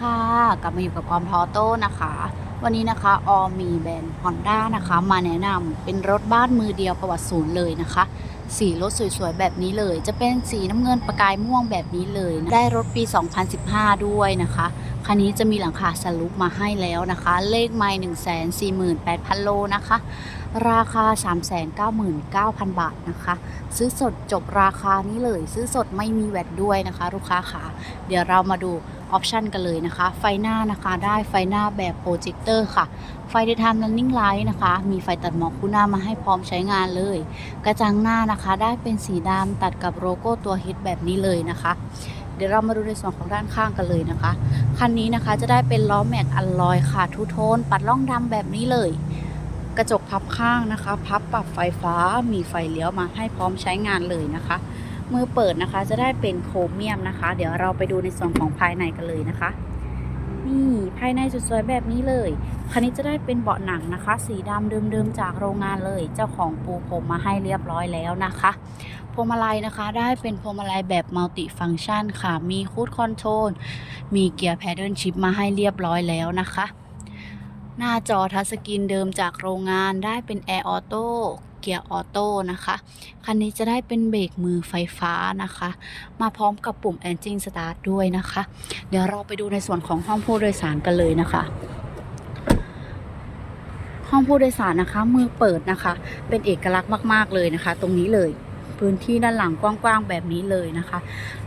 ค่ะ กลับมาอยู่กับออมทอโต้นะคะ วันนี้นะคะออมมีแบรนด์ฮอนด้านะคะ มาแนะนำเป็นรถบ้านมือเดียวประวัติศูนย์เลยนะคะ สีรถสวยๆ แบบนี้เลย จะเป็นสีน้ำเงินประกายม่วงแบบนี้เลยนะได้รถปี 2015 ด้วยนะคะ คันนี้จะมีหลังคาสลุปมาให้แล้วนะคะ เลขไมล์148,000 โลนะคะ ราคา 399,000 บาทนะคะ ซื้อสดจบราคานี้เลย ซื้อสดไม่มีแวดด้วยนะคะ ลูกค้าค่ะเดี๋ยวเรามาดูออปชันกันเลยนะคะ ไฟหน้านะคะได้ไฟหน้าแบบโปรเจคเตอร์ค่ะ ไฟ daytime running light นะคะ มีไฟตัดหมอกคู่หน้ามาให้พร้อมใช้งานเลย กระจังหน้านะคะได้เป็นสีดำตัดกับโลโก้ตัวฮิตแบบนี้เลยนะคะ เดี๋ยวเรามาดูในส่วนของด้านข้างกันเลยนะคะ คันนี้นะคะจะได้เป็นล้อแม็กอัลลอยค่ะทูโทน ปัดล่องดำแบบนี้เลย กระจกพับข้างนะคะ พับปรับไฟฟ้า มีไฟเลี้ยวมาให้พร้อมใช้งานเลยนะคะมือเปิดนะคะจะได้เป็นโครเมียมนะคะ เดี๋ยวเราไปดูในส่วนของภายในกันเลยนะคะ นี่ ภายในสวยๆแบบนี้เลย คันนี้จะได้เป็นเบาะหนังนะคะ สีดำเดิมๆจากโรงงานเลย เจ้าของปูพรมมาให้เรียบร้อยแล้วนะคะพวงมาลัยนะคะ ได้เป็นพวงมาลัยแบบมัลติฟัง c t ชันค่ะ มีคูดคอนโทรลมีเกียร์แพดเดิลชิพมาให้เรียบร้อยแล้วนะคะ หน้าจอทัชสกรีนเดิมจากโรงงานได้เป็นแอร์ออโต้ เกียร์ออโต้นะคะ คันนี้จะได้เป็นเบรกมือไฟฟ้านะคะ มาพร้อมกับปุ่ม Engine Start ด้วยนะคะ เดี๋ยวเราไปดูในส่วนของห้องผู้โดยสารกันเลยนะคะห้องผู้โดยสารนะคะมือเปิดนะคะ เป็นเอกลักษณ์มาก ๆ เลยนะคะ ตรงนี้เลย พื้นที่ด้านหลังกว้างๆแบบนี้เลยนะคะ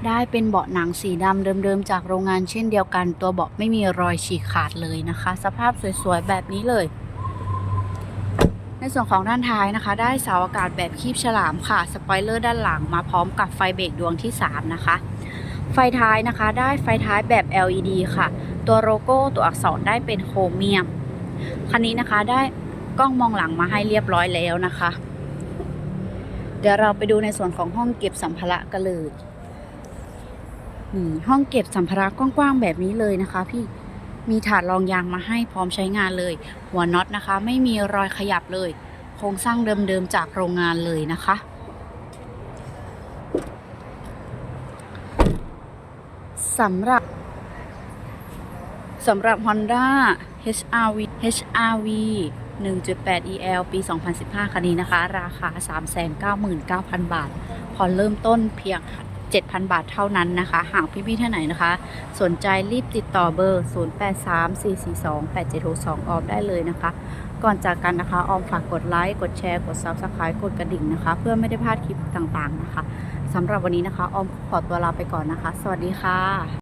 ได้เป็นเบาะหนังสีดำเดิมๆจากโรงงานเช่นเดียวกัน ตัวเบาะไม่มีรอยฉีกขาดเลยนะคะ สภาพสวยๆแบบนี้เลย ในส่วนของด้านท้ายนะคะ ได้เสาอากาศแบบคีบฉลามค่ะ สปอยเลอร์ด้านหลังมาพร้อมกับไฟเบรกดวงที่ 3 นะคะ ไฟท้ายนะคะ ได้ไฟท้ายแบบ LED ค่ะ ตัวโลโก้ตัวอักษรได้เป็นโครเมียม คันนี้นะคะได้กล้องมองหลังมาให้เรียบร้อยแล้วนะคะ เดี๋ยวเราไปดูในส่วนของห้องเก็บสัมภาระกันเลยนี่ห้องเก็บสัมภาระกว้างๆแบบนี้เลยนะคะ พี่ มีถาดรองยางมาให้พร้อมใช้งานเลย หัวน็อตนะคะ ไม่มีรอยขยับเลย โครงสร้างเดิมๆจากโรงงานเลยนะคะ สำหรับสำหรับ Honda HRV HRV 1.8 EL ปี 2015 คันนี้นะคะ ราคา 399,000 บาท พอเริ่มต้นเพียง 7,000 บาทเท่านั้นนะคะ หากพี่ๆท่านไหนนะคะ สนใจรีบติดต่อเบอร์ 0834428762 ออมได้เลยนะคะ ก่อนจากกันนะคะ ออมฝากกดไลค์ กดแชร์ กด Subscribe กดกระดิ่งนะคะ เพื่อไม่ได้พลาดคลิปต่างๆนะคะสำหรับวันนี้นะคะ ออมขอตัวลาไปก่อนนะคะ สวัสดีค่ะ